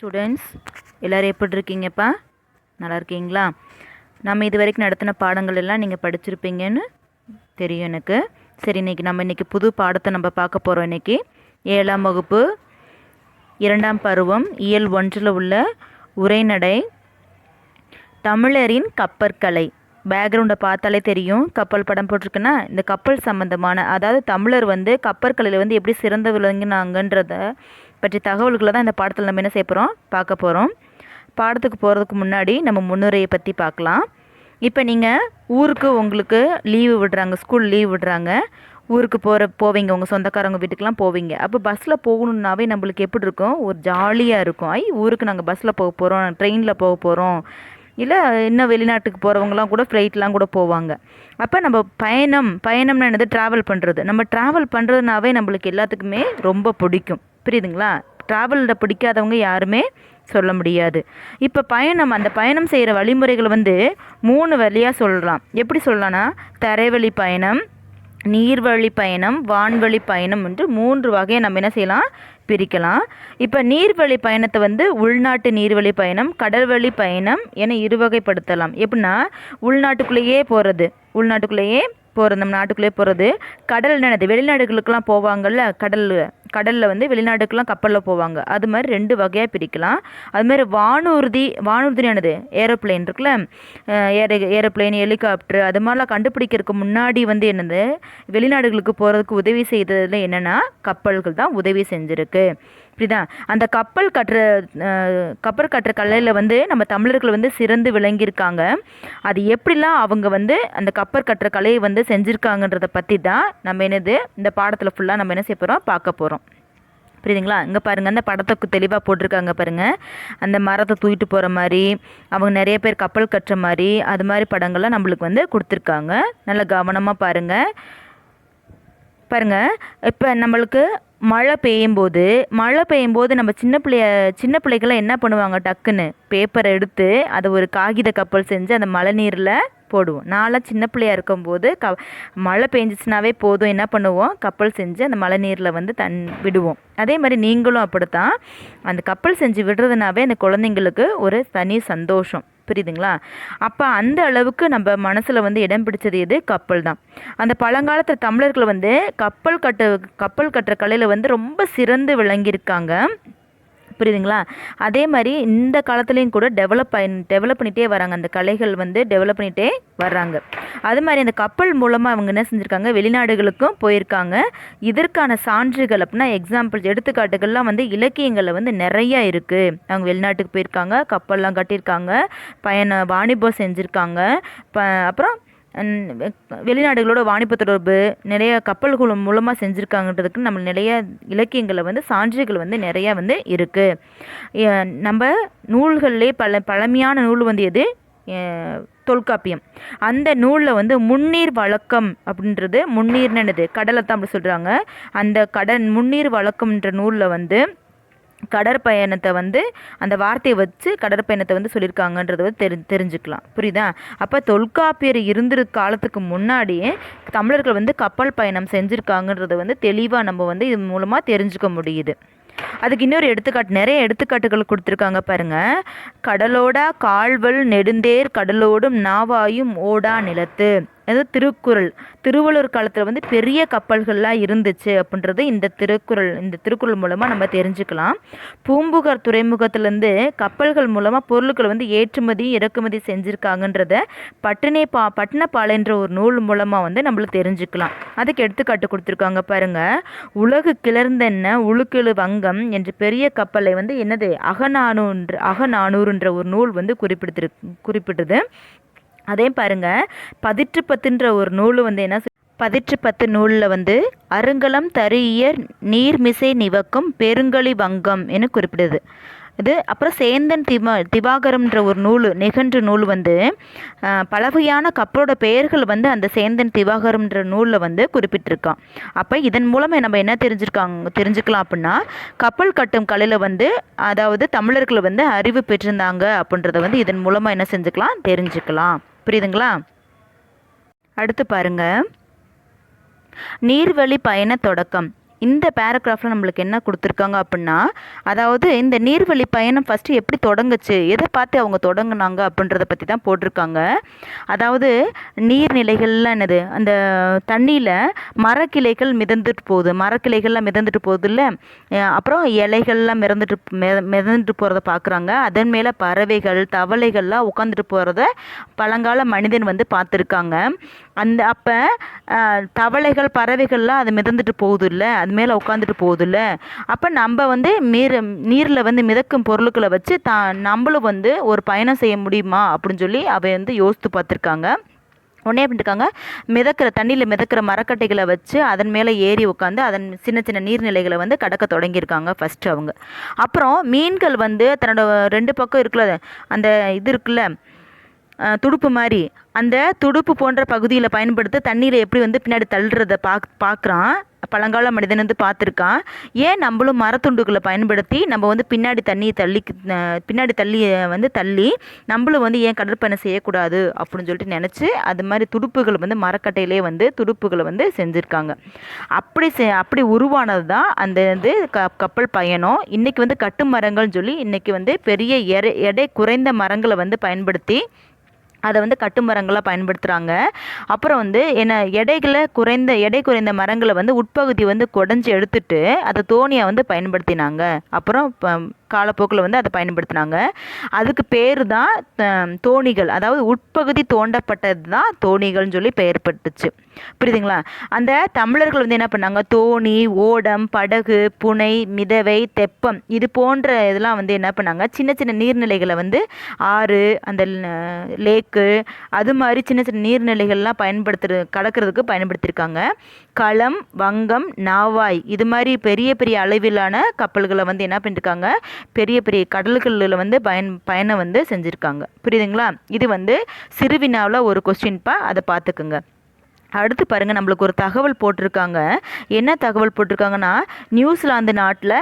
Students எல்லோரும் எப்படி இருக்கீங்கப்பா நல்லா இருக்கீங்களா நம்ம இது வரைக்கும் நடத்தின பாடங்கள் எல்லாம் நீங்கள் படிச்சிருப்பீங்கன்னு தெரியும் எனக்கு. சரி இன்றைக்கி நம்ம இன்றைக்கி புது பாடத்தை நம்ம பார்க்க போகிறோம் இன்றைக்கி ஏழாம் வகுப்பு இரண்டாம் பருவம் இயல் ஒன்றில் உள்ள உரைநடை தமிழரின் கப்பற்கலை. பேக்ரவுண்டை பார்த்தாலே தெரியும். கப்பல் படம் போட்டிருக்குன்னா இந்த கப்பல் சம்மந்தமான அதாவது தமிழர் வந்து கப்பற்கலையில் வந்து எப்படி சிறந்து விளங்கினாங்கன்றத பற்றிய தகவல்களை தான் இந்த பாடத்தில் நம்ம என்ன செய்ய போகிறோம் பார்க்க போகிறோம் பாடத்துக்கு போகிறதுக்கு முன்னாடி நம்ம முன்னுரையை பற்றி பார்க்கலாம். இப்போ நீங்கள் ஊருக்கு உங்களுக்கு லீவு விடுறாங்க ஸ்கூல் லீவு விடுறாங்க. ஊருக்கு போகிற போவீங்க. உங்கள் சொந்தக்காரங்க வீட்டுக்கெலாம் போவீங்க. அப்போ பஸ்ஸில் போகணுன்னாவே நம்மளுக்கு எப்படி இருக்கும்? ஒரு ஜாலியாக இருக்கும். ஐ ஊருக்கு நாங்கள் பஸ்ஸில் போக போகிறோம் ட்ரெயினில் போக போகிறோம் இல்லை இன்னும் வெளிநாட்டுக்கு போகிறவங்களாம் கூட ஃப்ளைட்லாம் கூட போவாங்க. அப்போ நம்ம பயணம் பயணம்னா என்னது? ட்ராவல் பண்ணுறது நம்ம ட்ராவல் பண்ணுறதுனாவே நம்மளுக்கு எல்லாத்துக்குமே ரொம்ப பிடிக்கும். புரியுதுங்களா? ட்ராவலில் பிடிக்காதவங்க யாருமே சொல்ல முடியாது. இப்போ பயணம் அந்த பயணம் செய்கிற வழிமுறைகள் வந்து மூணு வழியாக சொல்லலாம். எப்படி சொல்லலாம்னா தரைவழி பயணம் நீர்வழி பயணம் வான்வழி பயணம் என்று மூன்று வகையை நம்ம என்ன செய்யலாம்? பிரிக்கலாம். இப்போ நீர்வழி பயணத்தை வந்து உள்நாட்டு நீர்வழி பயணம் கடல்வழி பயணம் என இருவகைப்படுத்தலாம். எப்படின்னா உள்நாட்டுக்குள்ளேயே போகிறது உள்நாட்டுக்குள்ளேயே போகிறது நம்ம நாட்டுக்குள்ளே போகிறது கடல் என்னது? வெளிநாடுகளுக்கெல்லாம் போவாங்கள்ல கடல் கடலில் வந்து வெளிநாடுக்கெல்லாம் கப்பலில் போவாங்க. அது மாதிரி ரெண்டு வகையாக பிரிக்கலாம். அது மாதிரி வானூர்தி வானூர்தியானது ஏரோப்ளேன் இருக்குல்ல? ஏரோ ஏரோப்ளேன் ஹெலிகாப்டர் அது மாதிரிலாம் கண்டுபிடிக்கிறதுக்கு முன்னாடி வந்து என்னது? வெளிநாடுகளுக்கு போகிறதுக்கு உதவி செய்ததில் என்னென்னா கப்பல்கள் தான் உதவி செஞ்சுருக்கு. புரியுதா அந்த கப்பல் கட்டுற கப்பல் கட்டுற கலையில் வந்து நம்ம தமிழர்கள் வந்து சிறந்து விளங்கியிருக்காங்க. அது எப்படிலாம் அவங்க வந்து அந்த கப்பல் கட்டுற கலையை வந்து செஞ்சுருக்காங்கன்றத பற்றி தான் நம்ம என்னது இந்த பாடத்தில் ஃபுல்லாக நம்ம என்ன செய்ய போகிறோம் பார்க்க போகிறோம் புரியுதுங்களா? இங்கே பாருங்கள் அந்த படத்துக்கு தெளிவாக போட்டிருக்காங்க பாருங்கள் அந்த மரத்தை தூக்கிட்டு போகிற மாதிரி அவங்க நிறைய பேர் கப்பல் கட்டுற மாதிரி அது மாதிரி படங்கள்லாம் நம்மளுக்கு வந்து கொடுத்துருக்காங்க. நல்லா கவனமாக பாருங்கள் பாருங்கள் இப்போ நம்மளுக்கு மழை பெய்யும்போது மழை பெய்யும்போது நம்ம சின்ன பிள்ளைய சின்ன பிள்ளைகள்லாம் என்ன பண்ணுவாங்க டக்குன்னு? பேப்பரை எடுத்து அதை ஒரு காகித கப்பல் செஞ்சு அந்த மழை நீரில் போடுவோம். நான்லாம் சின்ன பிள்ளையா இருக்கும்போது க மழை பெஞ்சிச்சுனாவே போதும். என்ன பண்ணுவோம்? கப்பல் செஞ்சு அந்த மழை நீரில் வந்து தன் விடுவோம். அதே மாதிரி நீங்களும் அப்படித்தான். அந்த கப்பல் செஞ்சு விடுறதுனாவே அந்த குழந்தைங்களுக்கு ஒரு தனி சந்தோஷம். புரியுதுங்களா? அப்போ அந்த அளவுக்கு நம்ம மனசில் வந்து இடம் பிடிச்சது எது? கப்பல் தான். அந்த பழங்காலத்தில் தமிழர்கள் வந்து கப்பல் கட்டு கப்பல் கட்டுற கலையில் வந்து ரொம்ப சிறந்து விளங்கியிருக்காங்க. புரியுதுங்களா? அதே மாதிரி இந்த காலத்துலேயும் கூட டெவலப் ஆகி டெவலப் பண்ணிகிட்டே வராங்க. அந்த கலைகள் வந்து டெவலப் பண்ணிகிட்டே வர்றாங்க. அது மாதிரி அந்த கப்பல் மூலமாக அவங்க என்ன செஞ்சுருக்காங்க? வெளிநாடுகளுக்கும் போயிருக்காங்க. இதற்கான சான்றுகள் அப்படின்னா எக்ஸாம்பிள்ஸ் எடுத்துக்காட்டுகள்லாம் வந்து இலக்கியங்களில் வந்து நிறையா இருக்குது அவங்க வெளிநாட்டுக்கு போயிருக்காங்க கப்பல்லாம் கட்டியிருக்காங்க பயண வாணிபம் செஞ்சுருக்காங்க. ப அப்புறம் வெளிநாடுகளோட வாணிப தொடர்பு நிறைய கப்பல்கள் மூலமாக செஞ்சுருக்காங்கன்றதுக்கு நம்ம நிறைய இலக்கியங்களில் வந்து சான்றுகள் வந்து நிறையா வந்து இருக்குது நம்ம நூல்கள்லேயே பல பழமையான நூல் வந்து எது? தொல்காப்பியம். அந்த நூலில் வந்து முன்னீர் வழக்கம் அப்படின்றது முன்னீர்னு என்னது? கடலை தான் அப்படி சொல்கிறாங்க அந்த கடன் முன்னீர் வழக்கம்ன்ற நூலில் வந்து கடற்பயணத்தை வந்து அந்த வார்த்தையை வச்சு கடற்பயணத்தை வந்து சொல்லியிருக்காங்கன்றத வந்து தெரி தெரிஞ்சுக்கலாம். புரியுதா? அப்போ தொல்காப்பியர் இருந்திரு காலத்துக்கு முன்னாடியே தமிழர்கள் வந்து கப்பல் பயணம் செஞ்சுருக்காங்கன்றத வந்து தெளிவாக நம்ம வந்து இது மூலமாக தெரிஞ்சுக்க முடியுது. அதுக்கு இன்னொரு எடுத்துக்காட்டு நிறைய எடுத்துக்காட்டுகள் கொடுத்துருக்காங்க பாருங்க. கடலோடா கால்வல் நெடுந்தேர் கடலோடும் நாவாயும் ஓடா நிலத்து. அது திருக்குறள் திருவள்ளுவர் காலத்தில் வந்து பெரிய கப்பல்கள்லாம் இருந்துச்சு அப்படின்றது இந்த திருக்குறள் இந்த திருக்குறள் மூலமாக நம்ம தெரிஞ்சுக்கலாம். பூம்புகார் துறைமுகத்திலேருந்து கப்பல்கள் மூலமாக பொருட்களை வந்து ஏற்றுமதி இறக்குமதி செஞ்சுருக்காங்கன்றத பட்டினை பா பட்டினப்பாலைன்ற ஒரு நூல் மூலமாக வந்து நம்மளுக்கு தெரிஞ்சுக்கலாம். அதுக்கு எடுத்துக்காட்டு கொடுத்துருக்காங்க பாருங்கள் உலகு கிளர்ந்தென்ன உழுக்கிழு வங்கம் என்ற பெரிய கப்பலை வந்து என்னது? அகநானூன்று அகநானூறுன்ற ஒரு நூல் வந்து குறிப்பிடுத்திரு குறிப்பிட்டது. அதே பாருங்க பதிற்று பத்துன்ற ஒரு நூல் வந்து என்ன பதிற்று பத்து நூலில் வந்து அருங்கலம் தரியர் நீர்மிசை நிவக்கும் பெருங்கலி வங்கம் என குறிப்பிடுது. இது அப்புறம் சேந்தன் திவா திவாகரம்ன்ற ஒரு நூல் நிகன்று நூல் வந்து பலவகையான கப்பலோட பெயர்கள் வந்து அந்த சேந்தன் திவாகரம்ன்ற நூலில் வந்து குறிப்பிட்டிருக்கான். அப்போ இதன் மூலமாக நம்ம என்ன தெரிஞ்சிருக்காங்க தெரிஞ்சுக்கலாம் அப்படின்னா கப்பல் கட்டும் கலையில் வந்து அதாவது தமிழர்கள் வந்து அறிவு பெற்றிருந்தாங்க அப்படின்றத வந்து இதன் மூலமாக என்ன செஞ்சுக்கலாம் தெரிஞ்சுக்கலாம். புரியுதுங்களா? அடுத்து பாருங்க. நீர்வழி பயண தொடக்கம். இந்த பேராகிராஃபில் நம்மளுக்கு என்ன கொடுத்துருக்காங்க அப்படின்னா அதாவது இந்த நீர்வழி பயணம் ஃபஸ்ட்டு எப்படி தொடங்குச்சு எதை பார்த்து அவங்க தொடங்கினாங்க அப்படின்றத பற்றி தான் போட்டிருக்காங்க. அதாவது நீர்நிலைகள்லாம் என்னது அந்த தண்ணியில் மரக்கிளைகள் மிதந்துட்டு போகுது. மரக்கிளைகள்லாம் மிதந்துட்டு போகுது இல்லை? அப்புறம் இலைகள்லாம் மிதந்துட்டு மிதந்துட்டு போகிறத பார்க்குறாங்க. அதன் மேலே பறவைகள் தவளைகள்லாம் உட்காந்துட்டு போகிறத பழங்கால மனிதன் வந்து பார்த்துருக்காங்க. அந்த அப்போ தவளைகள் பறவைகள்லாம் அது மிதந்துட்டு போகுது இல்லை அது மேலே உட்காந்துட்டு போகுது இல்லை அப்போ நம்ம வந்து நீர் நீரில் வந்து மிதக்கும் பொருட்களை வச்சு தா நம்மளும் வந்து ஒரு பயணம் செய்ய முடியுமா? அப்படின்னு சொல்லி அவை வந்து யோசித்து பார்த்துருக்காங்க. உடனே பண்ணிருக்காங்க? மிதக்கிற தண்ணியில் மிதக்கிற மரக்கட்டைகளை வச்சு அதன் மேலே ஏறி உட்காந்து அதன் சின்ன சின்ன நீர்நிலைகளை வந்து கடக்க தொடங்கியிருக்காங்க ஃபஸ்ட்டு அவங்க. அப்புறம் மீன்கள் வந்து தன்னோட ரெண்டு பக்கம் இருக்குல்ல அந்த இது இருக்குல்ல துடுப்பு மாதிரி. அந்த துடுப்பு போன்ற பகுதியில் பயன்படுத்த தண்ணீரை எப்படி வந்து பின்னாடி தள்ளுறத பாக் பார்க்குறான் பழங்கால மனிதன் வந்து பார்த்துருக்கான். ஏன் நம்மளும் மரத்துண்டுகளை பயன்படுத்தி நம்ம வந்து பின்னாடி தண்ணியை தள்ளி பின்னாடி தள்ளி வந்து தள்ளி நம்மளும் வந்து ஏன் கடற்பயணம் செய்யக்கூடாது அப்படின்னு சொல்லிட்டு நினச்சி அது மாதிரி துடுப்புகள் வந்து மரக்கட்டையிலே வந்து துடுப்புகளை வந்து செஞ்சுருக்காங்க. அப்படி செ அப்படி உருவானது தான் அந்த இது க கப்பல் பயணம். இன்றைக்கி வந்து கட்டு மரங்கள்னு சொல்லி இன்றைக்கி வந்து பெரிய எடை எடை குறைந்த மரங்களை வந்து பயன்படுத்தி அதை வந்து கட்டுமரங்களாக பயன்படுத்துகிறாங்க அப்புறம் வந்து என்ன எடைகளை குறைந்த எடை குறைந்த மரங்களை வந்து உட்பகுதி வந்து குடஞ்சி எடுத்துட்டு அதை தோணியை வந்து பயன்படுத்தினாங்க. அப்புறம் ப- காலப்போக்கில் வந்து அதை பயன்படுத்தினாங்க. அதுக்கு பேர் தான் தோணிகள். அதாவது உட்பகுதி தோண்டப்பட்டது தான் தோணிகள்னு சொல்லி பெயர் பட்டுச்சு. புரியுதுங்களா? அந்த தமிழர்கள் வந்து என்ன பண்ணாங்க? தோணி ஓடம் படகு புனை மிதவை தெப்பம் இது போன்ற இதெல்லாம் வந்து என்ன பண்ணாங்க? சின்ன சின்ன நீர்நிலைகளை வந்து ஆறு அந்த லேக்கு அது மாதிரி சின்ன சின்ன நீர்நிலைகள்லாம் பயன்படுத்துற கடக்கிறதுக்கு பயன்படுத்தியிருக்காங்க. களம் வங்கம் நாவாய் இது மாதிரி பெரிய பெரிய அளவிலான கப்பல்களை வந்து என்ன பண்ணியிருக்காங்க? பெரிய பெரிய கடல்களில் வந்து பயன் பயணம் வந்து செஞ்சுருக்காங்க. புரியுதுங்களா? இது வந்து சிறுவினாவில் ஒரு கொஸ்டின்ப்பா அதை பார்த்துக்குங்க அடுத்து பாருங்கள் நம்மளுக்கு ஒரு தகவல் போட்டிருக்காங்க. என்ன தகவல் போட்டிருக்காங்கன்னா நியூசிலாந்து நாட்டில்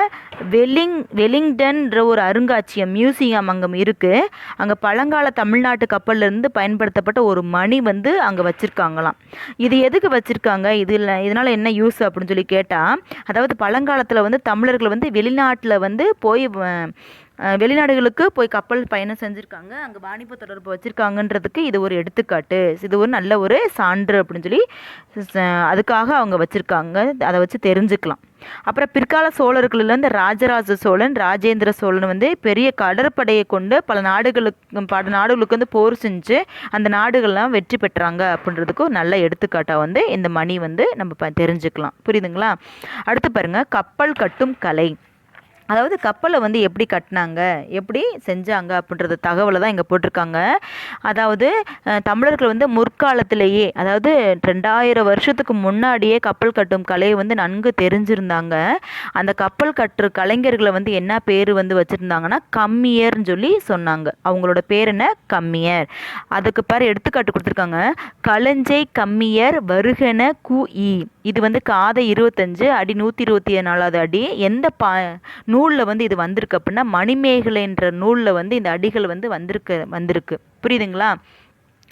வெல்லிங் வெலிங்டன்ற ஒரு அருங்காட்சியகம் மியூசியம் அங்கே இருக்குது அங்கே பழங்கால தமிழ்நாட்டு கப்பல்லேருந்து பயன்படுத்தப்பட்ட ஒரு மணி வந்து அங்கே வச்சுருக்காங்களாம். இது எதுக்கு வச்சுருக்காங்க? இதில் இதனால் என்ன யூஸ் அப்படின்னு சொல்லி கேட்டால் அதாவது பழங்காலத்தில் வந்து தமிழர்கள் வந்து வெளிநாட்டில் வந்து போய் வெளிநாடுகளுக்கு போய் கப்பல் பயணம் செஞ்சுருக்காங்க. அங்கே வாணிப தொடர்பு வச்சுருக்காங்கன்றதுக்கு இது ஒரு எடுத்துக்காட்டு. இது ஒரு நல்ல ஒரு சான்று அப்படின்னு சொல்லி ச- அதுக்காக அவங்க வச்சுருக்காங்க. அதை வச்சு தெரிஞ்சுக்கலாம். அப்புறம் பிற்கால சோழர்களில் இந்த ராஜராஜ சோழன் ராஜேந்திர சோழன் வந்து பெரிய கடற்படையை கொண்டு பல நாடுகளுக்கு பல நாடுகளுக்கு வந்து போர் செஞ்சு அந்த நாடுகள்லாம் வெற்றி பெற்றாங்க அப்படின்றதுக்கு ஒரு நல்ல எடுத்துக்காட்டாக வந்து இந்த மணி வந்து நம்ம ப- தெரிஞ்சுக்கலாம். புரியுதுங்களா? அடுத்து பாருங்கள் கப்பல் கட்டும் கலை. அதாவது கப்பலை வந்து எப்படி கட்டினாங்க எப்படி செஞ்சாங்க அப்படின்றது தகவலை தான் இங்கே போட்டிருக்காங்க. அதாவது தமிழர்கள் வந்து முற்காலத்திலேயே அதாவது ரெண்டாயிரம் வருஷத்துக்கு முன்னாடியே கப்பல் கட்டும் கலையை வந்து நன்கு தெரிஞ்சிருந்தாங்க. அந்த கப்பல் கட்டுற கலைஞர்களை வந்து என்ன பேர் வந்து வச்சுருந்தாங்கன்னா கம்மியர்னு சொல்லி சொன்னாங்க. அவங்களோட பேர் என்ன? கம்மியர். அதுக்கு பேர் எடுத்துக்காட்டு கொடுத்துருக்காங்க. களஞ்சை கம்மியர் வருகன கு இ இது வந்து காதை இருபத்தஞ்சு அடி நூற்றி இருபத்தி நாலாவது அடி. எந்த பா நூ நூலில் வந்து இது வந்திருக்கு அப்படின்னா மணிமேகலைன்ற நூலில் வந்து இந்த அடிகள் வந்து வந்திருக்கு வந்திருக்கு. புரியுதுங்களா?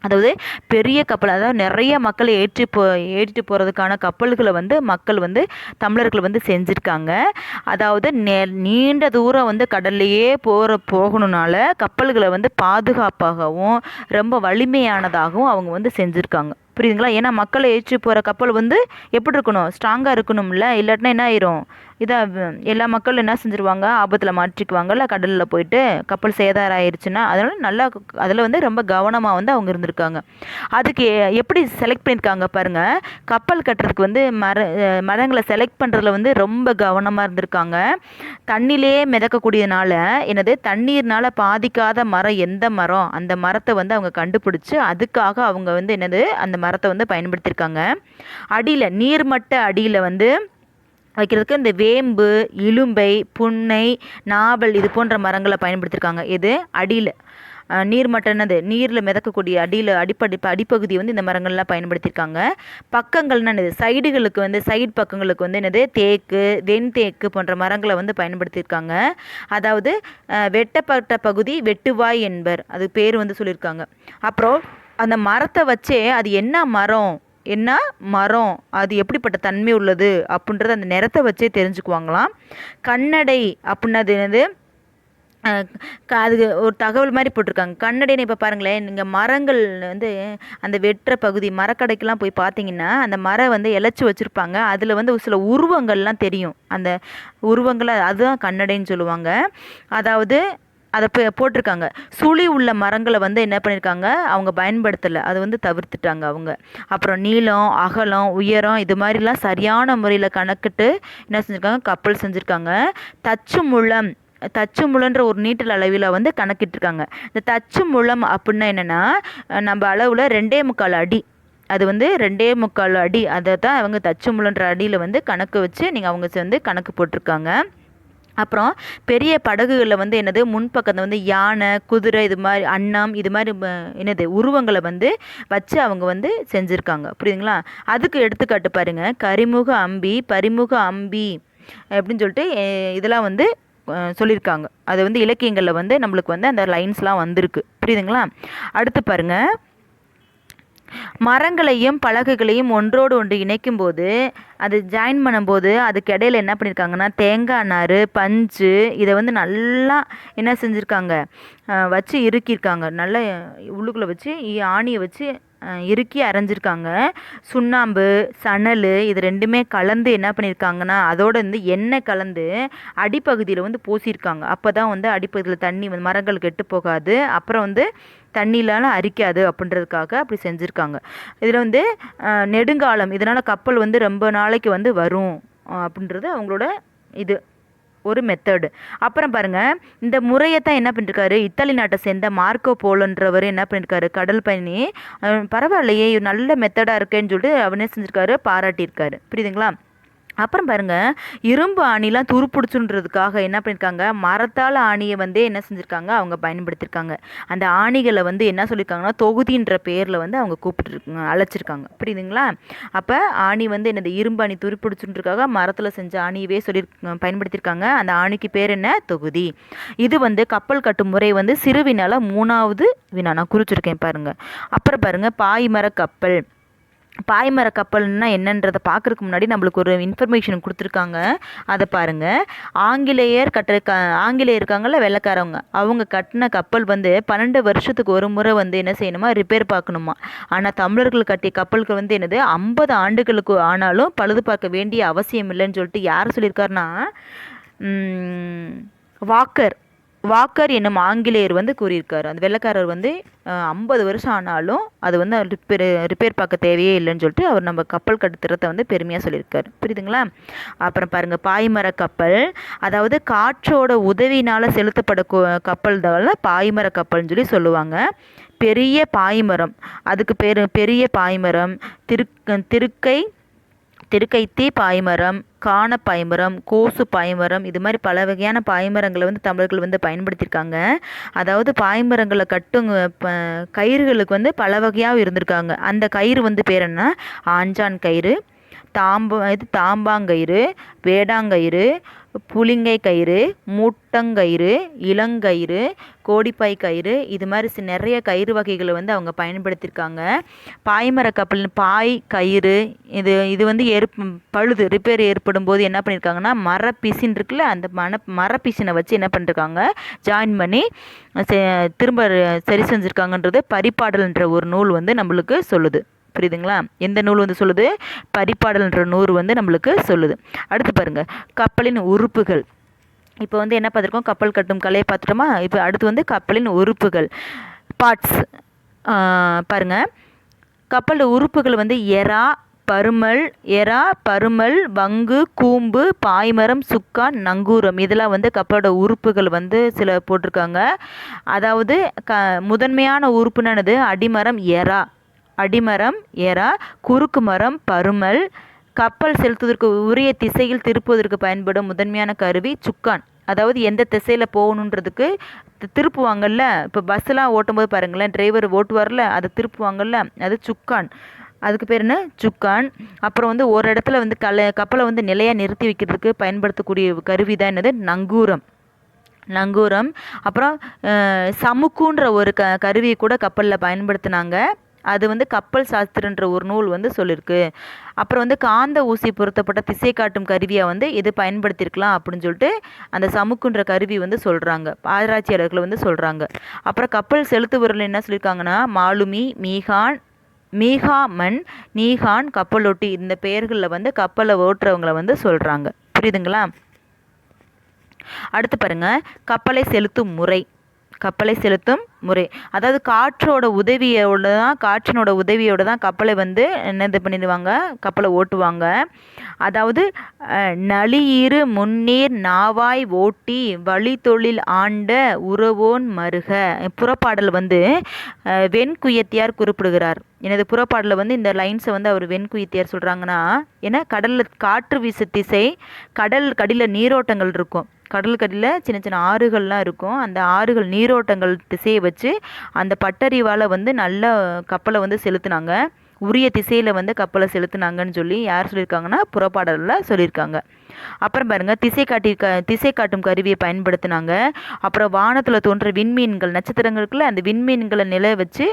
அதாவது பெரிய கப்பல் அதாவது நிறைய மக்களை ஏற்றி போ ஏற்றிட்டு போகிறதுக்கான கப்பல்களை வந்து மக்கள் வந்து தமிழர்கள் வந்து செஞ்சுருக்காங்க. அதாவது நெ நீண்ட தூரம் வந்து கடல்லையே போகிற போகணுனால கப்பல்களை வந்து பாதுகாப்பாகவும் ரொம்ப வலிமையானதாகவும் அவங்க வந்து செஞ்சுருக்காங்க. புரியுதுங்களா? ஏன்னா மக்களை ஏற்றி போகிற கப்பல் வந்து எப்படி இருக்கணும்? ஸ்ட்ராங்காக இருக்கணும்ல? இல்லாட்டினா என்ன ஆயிரும்? இதாக எல்லா மக்களும் என்ன செஞ்சுருவாங்க? ஆபத்தில் மாற்றிக்குவாங்கல்ல கடலில் போயிட்டு கப்பல் சேதாரம் ஆயிடுச்சுன்னா அதனால் நல்லா அதில் வந்து ரொம்ப கவனமாக வந்து அவங்க இருந்திருக்காங்க. அதுக்கு எப்படி செலக்ட் பண்ணியிருக்காங்க பாருங்கள் கப்பல் கட்டுறதுக்கு வந்து மர மரங்களை செலக்ட் பண்ணுறதுல வந்து ரொம்ப கவனமாக இருந்திருக்காங்க. தண்ணிலே மிதக்கக்கூடியதுனால என்னது? தண்ணீர்னால் பாதிக்காத மரம் எந்த மரம்? அந்த மரத்தை வந்து அவங்க கண்டுபிடிச்சி அதுக்காக அவங்க வந்து என்னது? அந்த மரத்தை வந்து பயன்படுத்தியிருக்காங்க அடியில் நீர்மட்ட அடியில் வந்து வைக்கிறதுக்கு இந்த வேம்பு இலும்பை புன்னை நாவல் இது போன்ற மரங்களை பயன்படுத்தியிருக்காங்க இது அடியில். நீர்மட்டம் என்னது? நீரில் மிதக்கக்கூடிய அடியில் அடிப்படி அடிப்பகுதி வந்து இந்த மரங்கள்லாம் பயன்படுத்தியிருக்காங்க பக்கங்கள்னா என்னது? சைடுகளுக்கு வந்து சைடு பக்கங்களுக்கு வந்து என்னது? தேக்கு வெண்தேக்கு போன்ற மரங்களை வந்து பயன்படுத்தியிருக்காங்க அதாவது வெட்டப்பட்ட பகுதி வெட்டுவாய் என்பர். அது பேர் வந்து சொல்லியிருக்காங்க. அப்புறம் அந்த மரத்தை வச்சே அது என்ன மரம்? என்ன? மரம். அது எப்படிப்பட்ட தன்மை உள்ளது? அப்படின்றத அந்த நிறத்தை வச்சே தெரிஞ்சுக்குவாங்களாம். கண்ணடை அப்படின்னது என்னது? அது க- ஒரு தகவல் மாதிரி போட்டிருக்காங்க. கண்ணடைன்னு இப்போ பாருங்களேன் நீங்கள் மரங்கள் வந்து அந்த வெட்டுற பகுதி மரக்கடைக்கெல்லாம் போய் பார்த்தீங்கன்னா அந்த மரம் வந்து இழைச்சி வச்சுருப்பாங்க. அதில் வந்து ஒரு சில உருவங்கள்லாம் தெரியும். அந்த உருவங்களை அதுதான் கண்ணடைன்னு சொல்லுவாங்க. அதாவது அதை போ போட்டிருக்காங்க. சுழி உள்ள மரங்களை வந்து என்ன பண்ணியிருக்காங்க அவங்க பயன்படுத்தலை. அதை வந்து தவிர்த்துட்டாங்க அவங்க. அப்புறம் நீளம் அகலம் உயரம் இது மாதிரிலாம் சரியான முறையில் கணக்கிட்டு என்ன செஞ்சுருக்காங்க? கப்பல் செஞ்சுருக்காங்க. தச்சு முழம் தச்சு முழன்ற ஒரு நீட்டல் அளவில் வந்து கணக்கிட்டுருக்காங்க. இந்த தச்சு முழம் அப்படின்னா என்னென்னா நம்ம அளவில் ரெண்டே முக்கால் அடி. அது வந்து ரெண்டே முக்கால் அடி. அதை தான் அவங்க தச்சு முழன்ற அடியில் வந்து கணக்கு வச்சு நீங்கள் அவங்க வந்து கணக்கு போட்டிருக்காங்க. அப்புறம் பெரிய படகுகளில் வந்து என்னது முன்பக்கத்தில் வந்து யானை குதிரை இது மாதிரி அன்னம் இது மாதிரி என்னது உருவங்களை வந்து வச்சு அவங்க வந்து செஞ்சுருக்காங்க. புரியுதுங்களா? அதுக்கு எடுத்துக்காட்டு பாருங்க. கரிமுக அம்பி பரிமுக அம்பி அப்படின்னு சொல்லிட்டு இதெல்லாம் வந்து சொல்லியிருக்காங்க அது வந்து இலக்கியங்களில் வந்து நம்மளுக்கு வந்து அந்த லைன்ஸ்லாம் வந்திருக்கு. புரியுதுங்களா? அடுத்து பாருங்கள் மரங்களையும் பலகைகளையும் ஒன்றோடு ஒன்று இணைக்கும் போது அது ஜாயின் பண்ணும்போது அதுக்கு இடையில என்ன பண்ணியிருக்காங்கன்னா தேங்காய் நார் பஞ்சு இதை வந்து நல்லா என்ன செஞ்சுருக்காங்க வச்சு இறுக்கியிருக்காங்க. நல்லா உள்ளுக்குள்ளே வச்சு ஆணியை வச்சு இறுக்கி அரைஞ்சிருக்காங்க. சுண்ணாம்பு சணல் இது ரெண்டுமே கலந்து என்ன பண்ணியிருக்காங்கன்னா அதோட வந்து எண்ணெய் கலந்து அடிப்பகுதியில் வந்து பூசியிருக்காங்க. அப்போ தான் வந்து அடிப்பகுதியில் தண்ணி வந்து மரங்கள் கெட்டு போகாது. அப்புறம் வந்து தண்ணியிலலாம் அரிக்காது அப்படின்றதுக்காக அப்படி செஞ்சுருக்காங்க. இதில் வந்து நெடுங்காலம் இதனால் கப்பல் வந்து ரொம்ப நாளைக்கு வந்து வரும் அப்படின்றது அவங்களோட இது ஒரு மெத்தடு அப்புறம் பாருங்க இந்த முறையை தான் என்ன பண்ணிருக்காரு இத்தாலி நாட்டை சேர்ந்த மார்க்கோ போலன்றவர் என்ன பண்ணிருக்காரு கடல் பயணி பரவாயில்லையே நல்ல மெத்தடாக இருக்கேன்னு சொல்லிட்டு அவனே செஞ்சுருக்காரு பாராட்டியிருக்காரு. புரியுதுங்களா? அப்புறம் பாருங்கள் இரும்பு ஆணிலாம் துருப்பிடிச்சுன்றதுக்காக என்ன பண்ணியிருக்காங்க மரத்தால் ஆணியை வந்து என்ன செஞ்சுருக்காங்க? அவங்க பயன்படுத்தியிருக்காங்க அந்த ஆணிகளை வந்து என்ன சொல்லியிருக்காங்கன்னா தொகுதின்ற பேரில் வந்து அவங்க கூப்பிட்டுருக்காங்க அழைச்சிருக்காங்க. புரியுதுங்களா? அப்போ ஆணி வந்து என்னது இரும்பு ஆணி துருப்பிடிச்சுன்றதுக்காக மரத்தில் செஞ்ச ஆணியவே சொல்லி பயன்படுத்தியிருக்காங்க அந்த ஆணிக்கு பேர் என்ன? தொகுதி. இது வந்து கப்பல் கட்டும் முறை வந்து சிறுவினால் மூணாவது வினா. நான் குறிச்சிருக்கேன் பாருங்கள் அப்புறம் பாருங்க பாய்மர கப்பல். பாய்மர கப்பல்னா என்னன்றதை பார்க்குறதுக்கு முன்னாடி நம்மளுக்கு ஒரு இன்ஃபர்மேஷன் கொடுத்துருக்காங்க. அதை பாருங்கள் ஆங்கிலேயர் கட்டுற க ஆங்கிலேயர் இருக்காங்கல்ல வெள்ளைக்காரவங்க. அவங்க கட்டின கப்பல் வந்து பன்னெண்டு வருஷத்துக்கு ஒரு முறை வந்து என்ன செய்யணுமா? ரிப்பேர் பார்க்கணுமா? ஆனால் தமிழர்கள் கட்டிய கப்பலுக்கு வந்து என்னது? ஐம்பது ஆண்டுகளுக்கு ஆனாலும் பழுது பார்க்க வேண்டிய அவசியம் இல்லைன்னு சொல்லிட்டு யார் சொல்லியிருக்காருன்னா வாக்கர். வாக்கர் என்னும் ஆங்கிலேயர் வந்து கூறியிருக்காரு. அந்த வெள்ளைக்காரர் வந்து ஐம்பது வருஷம் ஆனாலும் அது வந்து ரிப்பேர் ரிப்பேர் பார்க்க தேவையே இல்லைன்னு சொல்லிட்டு அவர் நம்ம கப்பல் கட்டுத்திறத்தை வந்து பெருமையாக சொல்லியிருக்காரு. புரியுதுங்களா? அப்புறம் பாருங்கள் பாய்மர கப்பல். அதாவது காற்றோட உதவினால் செலுத்தப்பட கப்பல் தான் பாய்மர கப்பல்னு சொல்லி சொல்லுவாங்க. பெரிய பாய்மரம். அதுக்கு பேர் பெரிய பாய்மரம். திரு திருக்கை திருக்கைத்தீ பாய்மரம் காண பாய்மரம் கோசு பாய்மரம் இது மாதிரி பல வகையான பாய்மரங்களை வந்து தமிழர்கள் வந்து பயன்படுத்தியிருக்காங்க. அதாவது பாய்மரங்களை கட்டும் ப கயிறுகளுக்கு வந்து பல வகையாக இருந்திருக்காங்க. அந்த கயிறு வந்து பேர் என்ன? ஆஞ்சான் கயிறு. தாம்ப இது தாம்பாங்கயிறு வேடாங்கயிறு புலிங்கை கயிறு மூட்டங்கயிறு இளங்கயிறு கோடிப்பாய் கயிறு இது மாதிரி நிறைய கயிறு வகைகளை வந்து அவங்க பயன்படுத்தியிருக்காங்க பாய்மர கப்பல் பாய் கயிறு இது இது வந்து ஏற் பழுது ரிப்பேர் ஏற்படும் போது என்ன பண்ணியிருக்காங்கன்னா மரப்பிசின் இருக்குல்ல அந்த மன மரப்பிசினை வச்சு என்ன பண்ணிருக்காங்க ஜாயின் பண்ணி செ- திரும்ப சரி செஞ்சுருக்காங்கன்றது பரிபாடல்ன்ற ஒரு நூல் வந்து நம்மளுக்கு சொல்லுது. புரியுதுங்களா? எந்த நூல் வந்து சொல்லுது? பரிப்பாடல்ன்ற நூறு வந்து நம்மளுக்கு சொல்லுது. அடுத்து பாருங்க கப்பலின் உறுப்புகள். இப்போ வந்து என்ன பார்த்துருக்கோம்? கப்பல் கட்டும் கலையை பார்த்துட்டோமா? இப்போ அடுத்து வந்து கப்பலின் உறுப்புகள். பார்ட்ஸ் பாருங்க. கப்பல் உறுப்புகள் வந்து எறா பருமல் எறா பருமல் வங்கு கூம்பு பாய்மரம் சுக்கான் நங்கூரம். இதெல்லாம் வந்து கப்பலோட உறுப்புகள் வந்து சில போட்டிருக்காங்க. அதாவது க முதன்மையான உறுப்புனானது அடிமரம் எறா. அடிமரம் எறா குறுக்கு மரம் பருமல் கப்பல் செலுத்துவதற்கு உரிய திசையில் திருப்புவதற்கு பயன்படும் முதன்மையான கருவி சுக்கான். அதாவது எந்த திசையில் போகணுன்றதுக்கு திருப்புவாங்கள்ல இப்போ பஸ்ஸெலாம் ஓட்டும்போது பாருங்களேன் டிரைவர் ஓட்டுவார்ல அதை திருப்புவாங்கல்ல அது சுக்கான். அதுக்கு பேர் என்ன? சுக்கான். அப்புறம் வந்து ஒரு இடத்துல வந்து கல கப்பலை வந்து நிலையாக நிறுத்தி வைக்கிறதுக்கு பயன்படுத்தக்கூடிய கருவி தான் என்னது? நங்கூரம். நங்கூரம். அப்புறம் சமுக்குன்ற ஒரு க கருவியை கூட கப்பலில் பயன்படுத்தினாங்க. அது வந்து கப்பல் சாஸ்திரன்ற ஒரு நூல் வந்து சொல்லியிருக்கு அப்புறம் வந்து காந்த ஊசி பொருத்தப்பட்ட திசை காட்டும் கருவியாக வந்து இது பயன்படுத்தியிருக்கலாம் அப்படின்னு சொல்லிட்டு அந்த சமுக்குன்ற கருவி வந்து சொல்கிறாங்க ஆராய்ச்சியாளர்கள் வந்து சொல்கிறாங்க அப்புறம் கப்பல் செலுத்துபவர்கள் என்ன சொல்லியிருக்காங்கன்னா மாலுமி மீகான் மீகாமன் நீகான் கப்பலொட்டி இந்த பெயர்களில் வந்து கப்பலை ஓட்டுறவங்கள வந்து சொல்கிறாங்க புரியுதுங்களா? அடுத்து பாருங்க கப்பலை செலுத்தும் முறை. கப்பலை செலுத்தும் முறை. அதாவது காற்றோட உதவியோட தான் காற்றினோட உதவியோட தான் கப்பலை வந்து என்ன இது பண்ணிடுவாங்க? கப்பலை ஓட்டுவாங்க. அதாவது நளியிரு முன்னீர் நாவாய் ஓட்டி வழித்தொழில் ஆண்ட உறவோன் மருக. புறப்பாடல் வந்து வெண்குயத்தியார் குறிப்பிடுகிறார். எனது புறப்பாடலில் வந்து இந்த லைன்ஸை வந்து அவர் வெண்குயத்தியார் சொல்கிறாங்கன்னா ஏன்னா கடலில் காற்று வீசு திசை கடல் கடியில் நீரோட்டங்கள் இருக்கும். கடலுக்கடியில் சின்ன சின்ன ஆறுகள்லாம் இருக்கும். அந்த ஆறுகள் நீரோட்டங்கள் திசையை வச்சு அந்த பட்டறிவால் வந்து நல்ல கப்பலை வந்து செலுத்துனாங்க. உரிய திசையில் வந்து கப்பலை செலுத்துனாங்கன்னு சொல்லி யார் சொல்லியிருக்காங்கன்னா புறப்பாடலில் சொல்லியிருக்காங்க. அப்புறம் பாருங்கள் திசை காட்டி க திசை காட்டும் கருவியை பயன்படுத்தினாங்க. அப்புறம் வானத்தில் தோன்ற விண்மீன்கள் நட்சத்திரங்களுக்குள்ள அந்த விண்மீன்களை நிலை வச்சு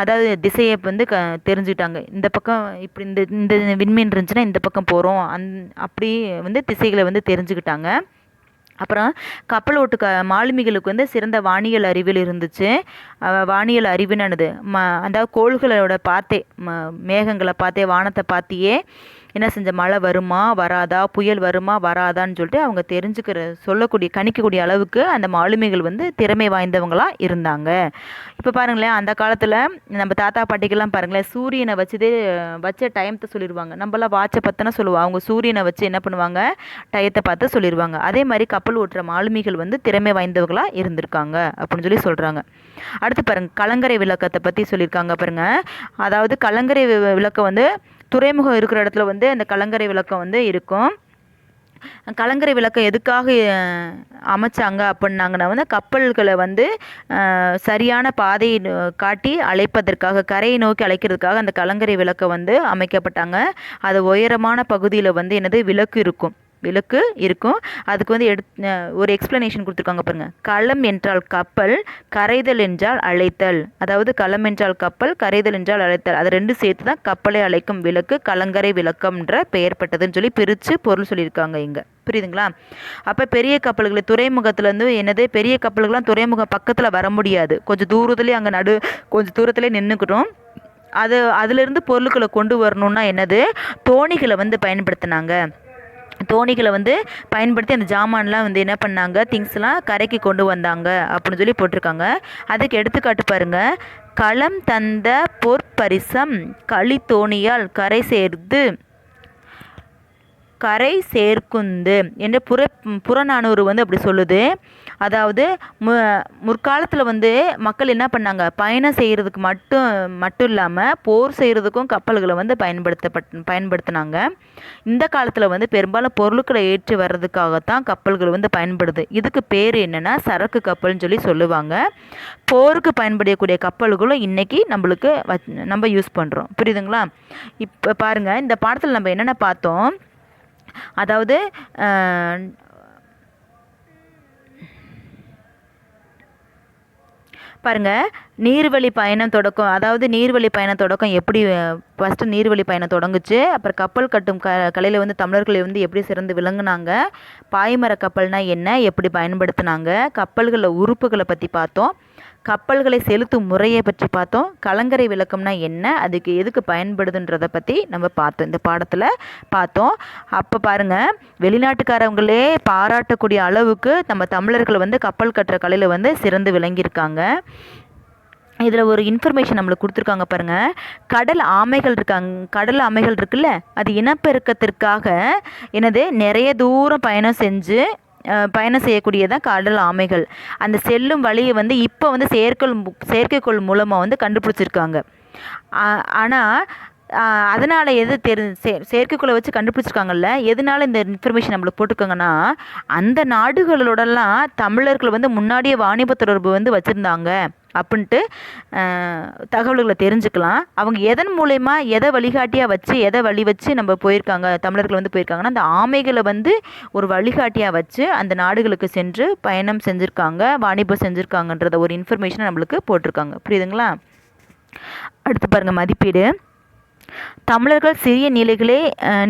அதாவது திசையை வந்து க தெரிஞ்சுக்கிட்டாங்க. இந்த பக்கம் இப்படி இந்த இந்த விண்மீன் இருந்துச்சுன்னா இந்த பக்கம் போகிறோம் அந் அப்படி வந்து திசைகளை வந்து தெரிஞ்சுக்கிட்டாங்க. அப்புறம் கப்பல் ஓட்டு க மாலுமிகளுக்கு வந்து சிறந்த வானியல் அறிவியல் இருந்துச்சு. வானியல் அறிவுன்னு ம அதாவது கோள்களோட பார்த்தே ம மேகங்களை பார்த்தே வானத்தை பார்த்தியே என்ன செஞ்ச மழை வருமா வராதா புயல் வருமா வராதான்னு சொல்லிட்டு அவங்க தெரிஞ்சுக்கிற சொல்லக்கூடிய கணிக்கக்கூடிய அளவுக்கு அந்த மாலுமிகள் வந்து திறமை வாய்ந்தவங்களாக இருந்தாங்க. இப்போ பாருங்களேன் அந்த காலத்தில் நம்ம தாத்தா பாட்டிக்கெல்லாம் பாருங்களேன் சூரியனை வச்சதே வச்ச டைமத்தை சொல்லிடுவாங்க நம்மளாம் வாட்சை பற்றினா சொல்லுவோம். அவங்க சூரியனை வச்சு என்ன பண்ணுவாங்க? டயத்தை பார்த்து சொல்லிடுவாங்க அதே மாதிரி கப்பல் ஓட்டுற மாலுமிகள் வந்து திறமை வாய்ந்தவர்களாக இருந்திருக்காங்க அப்படின்னு சொல்லி சொல்கிறாங்க அடுத்து பாருங்கள் கலங்கரை விளக்கத்தை பற்றி சொல்லியிருக்காங்க பாருங்கள் அதாவது கலங்கரை விளக்கம் வந்து துறைமுகம் இருக்கிற இடத்துல வந்து அந்த கலங்கரை விளக்கம் வந்து இருக்கும். கலங்கரை விளக்கம் எதுக்காக அமைச்சாங்க அப்படின்னாங்கன்னா வந்து கப்பல்களை வந்து சரியான பாதையை நோ- காட்டி அழைப்பதற்காக கரையை நோக்கி அழைக்கிறதுக்காக அந்த கலங்கரை விளக்கம் வந்து அமைக்கப்பட்டாங்க. அது உயரமான பகுதியில் வந்து என்னது விளக்கு இருக்கும். விளக்கு இருக்கும். அதுக்கு வந்து எடு ஒரு எக்ஸ்ப்ளனேஷன் கொடுத்துருக்காங்க பாருங்க. களம் என்றால் கப்பல் கரைதல் என்றால் அழைத்தல். அதாவது களம் என்றால் கப்பல் கரைதல் என்றால் அழைத்தல். அது ரெண்டும் சேர்த்து தான் கப்பலை அழைக்கும் விளக்கு கலங்கரை விளக்கம்ன்ற பெயர் பட்டதுன்னு சொல்லி பிரித்து பொருள் சொல்லியிருக்காங்க இங்கே. புரியுதுங்களா? அப்போ பெரிய கப்பல்கள் துறைமுகத்துலேருந்து என்னது? பெரிய கப்பல்கள்லாம் துறைமுகம் பக்கத்தில் வர முடியாது. கொஞ்சம் தூரத்துலேயே அங்கே நடு கொஞ்சம் தூரத்துலேயே நின்றுக்கிட்டோம் அது அதுலேருந்து பொருட்களை கொண்டு வரணுன்னா என்னது? தோணிகளை வந்து பயன்படுத்தினாங்க. தோணிகளை வந்து பயன்படுத்தி அந்த ஜாமான்லாம் வந்து என்ன பண்ணாங்க? திங்ஸ்லாம் கரைக்கு கொண்டு வந்தாங்க அப்படின்னு சொல்லி போட்டிருக்காங்க. அதுக்கு எடுத்துக்காட்டு பாருங்கள் களம் தந்த பொற்பரிசம் களித்தோணியால் கரை சேர்த்து கரை சேர்க்குந்து என்று புற புறநானூறு வந்து அப்படி சொல்லுது. அதாவது மு முற்காலத்தில் வந்து மக்கள் என்ன பண்ணாங்க? பயணம் செய்கிறதுக்கு மட்டும் மட்டும் இல்லாமல் போர் செய்கிறதுக்கும் கப்பல்களை வந்து பயன்படுத்தப்பட் பயன்படுத்தினாங்க. இந்த காலத்தில் வந்து பெரும்பாலும் பொருட்களை ஏற்றி வர்றதுக்காகத்தான் கப்பல்கள் வந்து பயன்படுது. இதுக்கு பேர் என்னென்னா சரக்கு கப்பல்னு சொல்லி சொல்லுவாங்க. போருக்கு பயன்படக்கூடிய கப்பல்களும் இன்றைக்கி நம்மளுக்கு வச்- நம்ம யூஸ் பண்ணுறோம் புரியுதுங்களா? இப்போ பாருங்கள் இந்த பாடத்தில் நம்ம என்னென்ன பார்த்தோம்? அதாவது பாருங்கள் பாருங்க நீர்வழி பயணம் தொடக்கம் அதாவது நீர்வழி பயணம் தொடக்கம் எப்படி ஃபஸ்ட்டு நீர்வழி பயணம் தொடங்குச்சு அப்புறம் கப்பல் கட்டும் க கலையில் வந்து தமிழர்கள் வந்து எப்படி சிறந்து விளங்குனாங்க பாய்மர கப்பல்னால் என்ன எப்படி பயன்படுத்தினாங்க கப்பல்களில் உறுப்புகளை பற்றி பார்த்தோம். கப்பல்களை செலுத்தும் முறையை பற்றி பார்த்தோம். கலங்கரை விளக்கம்னா என்ன? அதுக்கு எதுக்கு பயன்படுதுன்றதை பற்றி நம்ம பார்த்தோம். இந்த பாடத்தில் பார்த்தோம். அப்போ பாருங்கள் வெளிநாட்டுக்காரவங்களே பாராட்டக்கூடிய அளவுக்கு நம்ம தமிழர்கள் வந்து கப்பல் கட்டுற கலையில் வந்து சிறந்து விளங்கியிருக்காங்க. இதில் ஒரு இன்ஃபர்மேஷன் நம்மளுக்கு கொடுத்துருக்காங்க பாருங்க. கடல் ஆமைகள் இருக்காங்க கடல் ஆமைகள் இருக்குல்ல அது இனப்பெருக்கத்திற்காக எனது நிறைய தூரம் பயணம் செஞ்சு பயணம் செய்யக்கூடியதான் கடல் ஆமைகள். அந்த செல்லும் வழியை வந்து இப்போ வந்து செயற்கை செயற்கைக்கோள் மூலமாக வந்து கண்டுபிடிச்சிருக்காங்க. ஆனால் அதனால் எது தெரி செ செயற்கைக்கோளை வச்சு கண்டுபிடிச்சிருக்காங்கல்ல எதனால இந்த இன்ஃபர்மேஷன் நம்மளுக்கு போட்டிருக்காங்கன்னா அந்த நாடுகளோடலாம் தமிழர்கள் வந்து முன்னாடியே வாணிப தொடர்பு வந்து வச்சுருந்தாங்க. அப்படின்ட்டு தகவல்களை தெரிஞ்சுக்கலாம். அவங்க எதன் மூலயமா எதை வழிகாட்டியாக வச்சு எதை வழி வச்சு நம்ம போயிருக்காங்க தமிழர்கள் வந்து போயிருக்காங்கன்னா அந்த ஆமைகளை வந்து ஒரு வழிகாட்டியாக வச்சு அந்த நாடுகளுக்கு சென்று பயணம் செஞ்சுருக்காங்க வாணிபம் செஞ்சுருக்காங்கன்றத ஒரு இன்ஃபர்மேஷனை நம்மளுக்கு போட்டிருக்காங்க. புரியுதுங்களா? அடுத்து பாருங்கள் மதிப்பீடு. தமிழர்கள் சிறிய நிலைகளே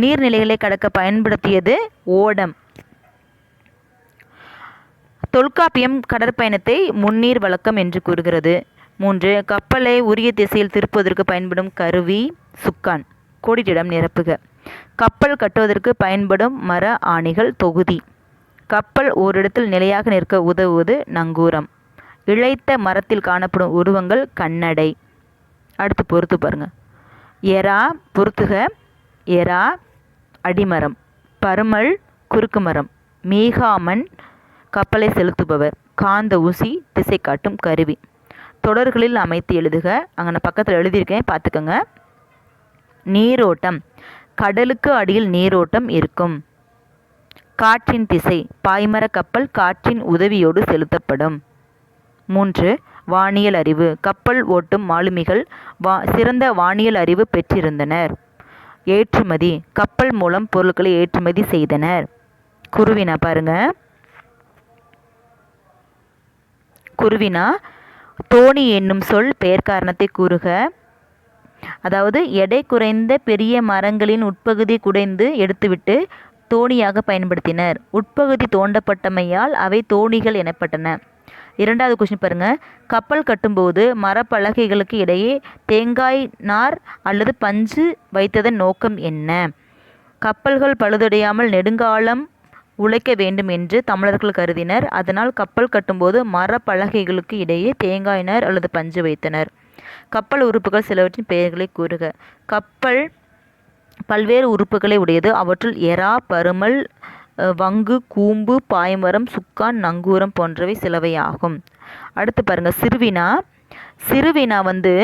நீர்நிலைகளை கடக்க பயன்படுத்தியது ஓடம். தொல்காப்பியம் கடற்பயணத்தை முன்னீர் வழக்கம் என்று கூறுகிறது. மூன்று கப்பலை உரிய திசையில் திருப்புவதற்கு பயன்படும் கருவி சுக்கான். கோடிட்டிடம் நிரப்புக. கப்பல் கட்டுவதற்கு பயன்படும் மர ஆணிகள் தொகுதி. கப்பல் ஓரிடத்தில் நிலையாக நிற்க உதவுவது நங்கூரம். இழைத்த மரத்தில் காணப்படும் உருவங்கள் கண்ணடை. அடுத்து பொறுத்து பாருங்க. எரா பொறுத்துக. எரா அடிமரம். பருமல் குறுக்கு மரம். மீகாமன் கப்பலை செலுத்துபவர். காந்த ஊசி திசை காட்டும் கருவி. தொடர்களில் அமைத்து எழுதுக. அங்கே நான் பக்கத்தில் எழுதியிருக்கேன். பார்த்துக்கோங்க. நீரோட்டம். கடலுக்கு அடியில் நீரோட்டம் இருக்கும். காற்றின் திசை. பாய்மர கப்பல் காற்றின் உதவியோடு செலுத்தப்படும். மூன்று வானியல் அறிவு. கப்பல் ஓட்டும் மாலுமிகள் வா சிறந்த வானியல் அறிவு பெற்றிருந்தனர். ஏற்றுமதி. கப்பல் மூலம் பொருட்களை ஏற்றுமதி செய்தனர். குருவினா பாருங்க. குருவினா தோணி என்னும் சொல் பெயர் காரணத்தை கூறுக. அதாவது எடை குறைந்த பெரிய மரங்களின் உட்பகுதி குடைந்து எடுத்துவிட்டு தோணியாக பயன்படுத்தினர். உட்பகுதி தோண்டப்பட்டமையால் அவை தோணிகள் எனப்பட்டன. இரண்டாவது கொஸ்டின் பாருங்க. கப்பல் கட்டும்போது மரப்பலகைகளுக்கு இடையே தேங்காய் நார் அல்லது பஞ்சு வைத்ததன் நோக்கம் என்ன? கப்பல்கள் பழுதடையாமல் நெடுங்காலம் உழைக்க வேண்டும் என்று தமிழர்கள் கருதினர். அதனால் கப்பல் கட்டும்போது மரப்பலகைகளுக்கு இடையே தேங்காய் அல்லது பஞ்சு வைத்தனர். கப்பல் உறுப்புகள் சிலவற்றின் பெயர்களை கூறுக. கப்பல் பல்வேறு உறுப்புகளை உடையது. அவற்றுள் எறா பருமல் வங்கு கூம்பு பாய்மரம் சுக்கான் நங்கூரம் போன்றவை சிலவையாகும் அடுத்து பாருங்கள் சிறுவினா. சிறுவினா வந்து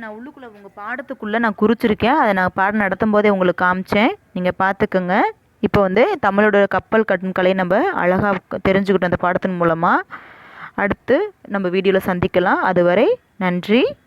நான் உள்ளுக்குள்ளே உங்கள் பாடத்துக்குள்ளே நான் குறிச்சிருக்கேன். அதை நான் பாடம் நடத்தும் போதே உங்களுக்கு காமிச்சேன். நீங்கள் பார்த்துக்கோங்க. இப்போ வந்து தமிழோட கப்பல் கட்டும் கலை நம்ம அழகாக தெரிஞ்சுக்கிட்டோம் அந்த பாடத்தின் மூலமாக அடுத்து நம்ம வீடியோவில் சந்திக்கலாம். அதுவரை நன்றி.